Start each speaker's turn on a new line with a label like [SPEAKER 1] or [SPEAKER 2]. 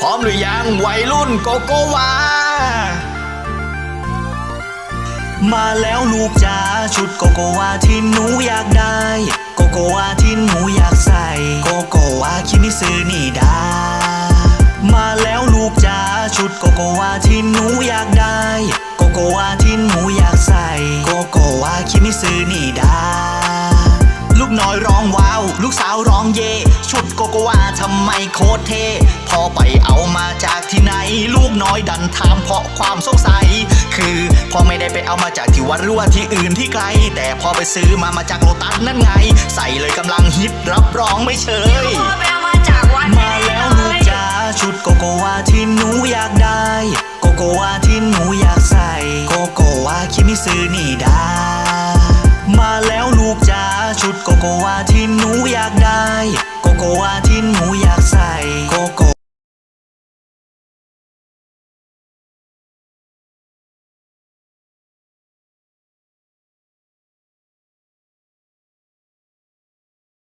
[SPEAKER 1] พร้อมหรือยังวัยรุ่นโกโกวา
[SPEAKER 2] มาแล้วลูกจ๋าชุดโกโกวาที่หนูอยากได้ โกโกวาที่หนูอยากใส่ โกโกวาคิมิซึนี่ดา มาแล้วลูกจ๋าชุดโกโกวาที่หนูอยากได้ โกโกวาที่หนูอยากใส่ โกโกวาคิมิซึนี่ดา ลูกสาวร้องเย่ชุดโกโกวาทำไมโคตรเท่พอไปเอามาจากที่ไหน ลูกน้อยดันถามเพราะความสงสัย คือพอไม่ได้ไปเอามาจากที่วัดหรือว่าที่อื่นที่ไกล แต่พอไปซื้อมามาจากโลตัสนั่นไง ใส่เลยกำลังฮิตรับรองไม่เชย
[SPEAKER 3] พ่อไปเอามาจากวัด
[SPEAKER 2] มาแล้วลูกจ๋าชุดโกโกวาที่หนูอยากได้ โกโกวาที่หนูอยากใส่ โกโกวาคิมิซึนี่ด โกโกวาที่หนูอยากได้ โกโกวาที่หนูอยากใส่โกโก